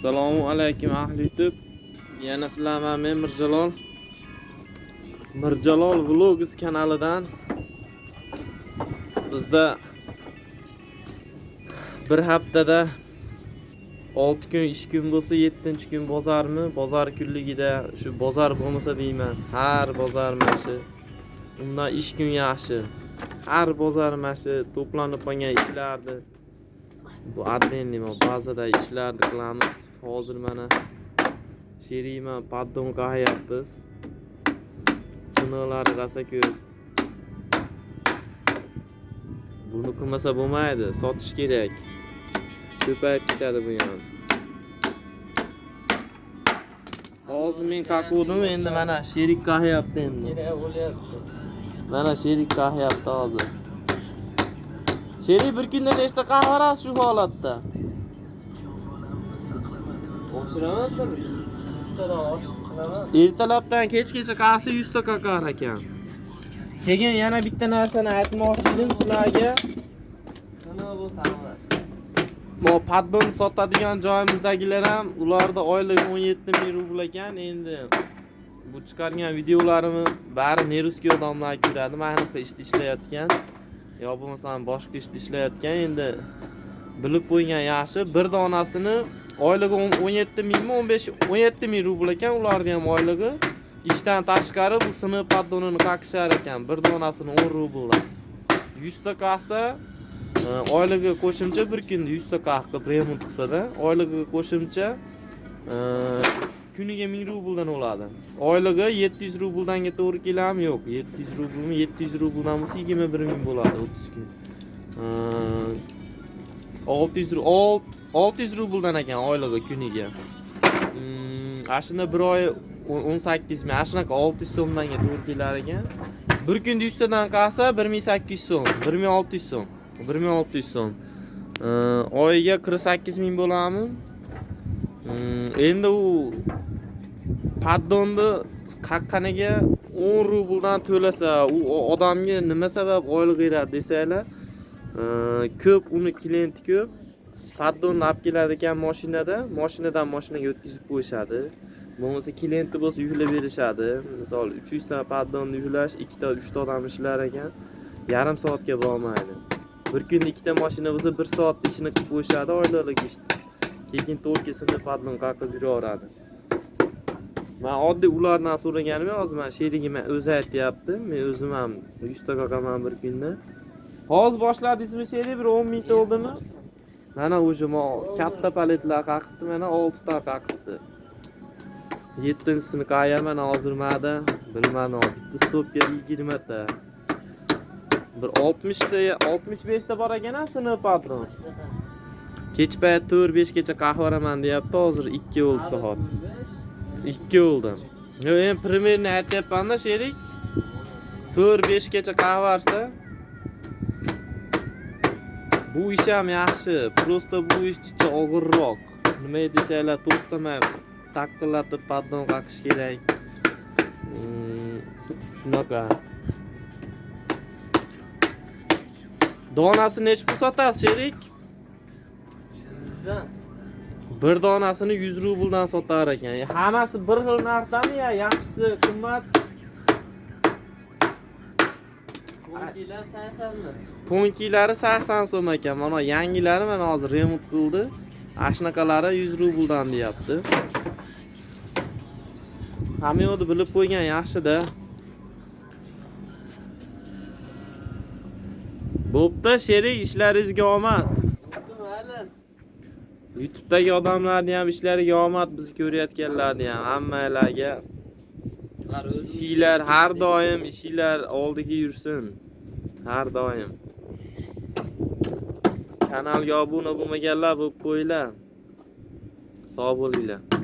assalomu alaykum ahli youtube yana sizlar men mirjalol. Mirjalol vlogs kanalidan bizda bir haftada 6 kun ish kun bo'lsa 7 kun bozormi? Bozor kunligida shu bozor bo'lmasa deyman. Har bozor mana shu undan ish kun yaxshi. Har bozor mana shu to'planib qolgan ishlarni bu отдельный bazada ishlarni qilamiz hozir mana sherima paddon qayapmiz sinovlari rosa ko'p buni qilmasa bo'lmaydi sotish kerak ko'payib ketadi bu ham hozir men qaquvdim endi mana sherik qahyapti endi mana sherik qahyapti hozir sherik bir nechta qahva varasiz shu holatda ertalabdan kechgacha qaysi 100 ta qaqar ekan keyin yana bitta narsani aytmoqchi edim sizlarga? Bu paddon sotadigan joyimizdagilar ham ularda oyligi 17 ming rubl ekan endi. Bu chiqargan videolarimni bari neruskiy odamlar ko'radi mana bunaqa ishda ishlayotgan yo bo'lmasam boshqa ishda ishlayotgan endi. Bilib qo'ygan yaxshi. Bir donasini oyligi 17 mingmi 15 17 ming rubl ekan ularni ham oyligi ishdan tashqari bu sinf paddonini qaqishar ekan. Bir donasini o'n rubldan 100 ta qaqsa e, oyligi qo'shimcha bir kunda 100 ta qaq qilib remont qilsada oyligi qo'shimcha e, kuniga 1000 rubldan oladi oyligi 700 rubldan to'g'ri keladimi yo'q 700 rublmi 700 rubldan bo'lsa 21 ming bo'ladi 30 kun E, 600 ru- ol- 600 rubldan ekan oyligi kuniga Hmm, ana shunda bir oy o'n- 18 ming ana shunaqa 600 so'mdanga to'g'ri kelar ekan. Bir kunda 100 tadan qilsa 1800 so'm 1600 so'm 1600 so'm. Oyiga 48 ming bo'ladimi Hmm, endi u paddonni qaqqaniga 10 rubldan to'lasa u odamga nima sabab oylik beradi desanglar e, ko'p uni klienti ko'p paddonni olib keladi ekan mashinada mashinadan mashinaga o'tkazib qo'yishadi. Bo'lmasa klienti bo'lsa yuklab berishadi. Misol 300 ta paddonni yuklash ikkita uchta odam ishlar ekan yarim soatga bormaydi. Bir kunda ikkita mashina bo'lsa bir soatda ishini qilib qo'yishadi oylik ishni keyin to'rtkisini paddon qaqib yuraveradi man oddiy ulardan so'raganim hozir man sherigim o'zi aytyapti men o'zim ham 100 ta qaqaman bir kunda hozir boshladingizmi sherik bir 10 mingta oldimi mana уже katta paletlar qaqibdi mana 6 ta qaqibdi yettinchisini qayaman hozir manda bilmadim bitta stopga 20 ta bir 60 ta 65 ta bor ekan sinf patron kech payt 4-5 gacha qahva olaman deyapti hozir 2 bo'ldi soat 2 bo'ldi yo endi примерно aytyapmanda sherik 4-5 gacha qahva varsa bu ish ham yaxshi просто bu ish chicha og'irroq nima desanglar to'xtamay taqillatib paddon qaqish kerak Mm, shunaqa donasi nechi pul sotasiz sherik bir donasini 100 rubldan sotar ekan E, hammasi bir xil narxdami yo yaxshisi qimmat. To'nkilari 80 so'm ekan mana yangilari mana hozir remont qildi. Ana shunaqalari 100 rubldan deyapti. Hamma yoqni bilib qo'ygan yaxshida bo'pti sherik ishlaringizga omad YouTube'dagi odamlarni ham ishlariga omad bizni ko'rayotganlarni ham hammalarga ishinglar har doim ishinglar oldiga yursin har doim kanalga obuna bo'lmaganlar bo'lib qo'yinglar sog' bo'linglar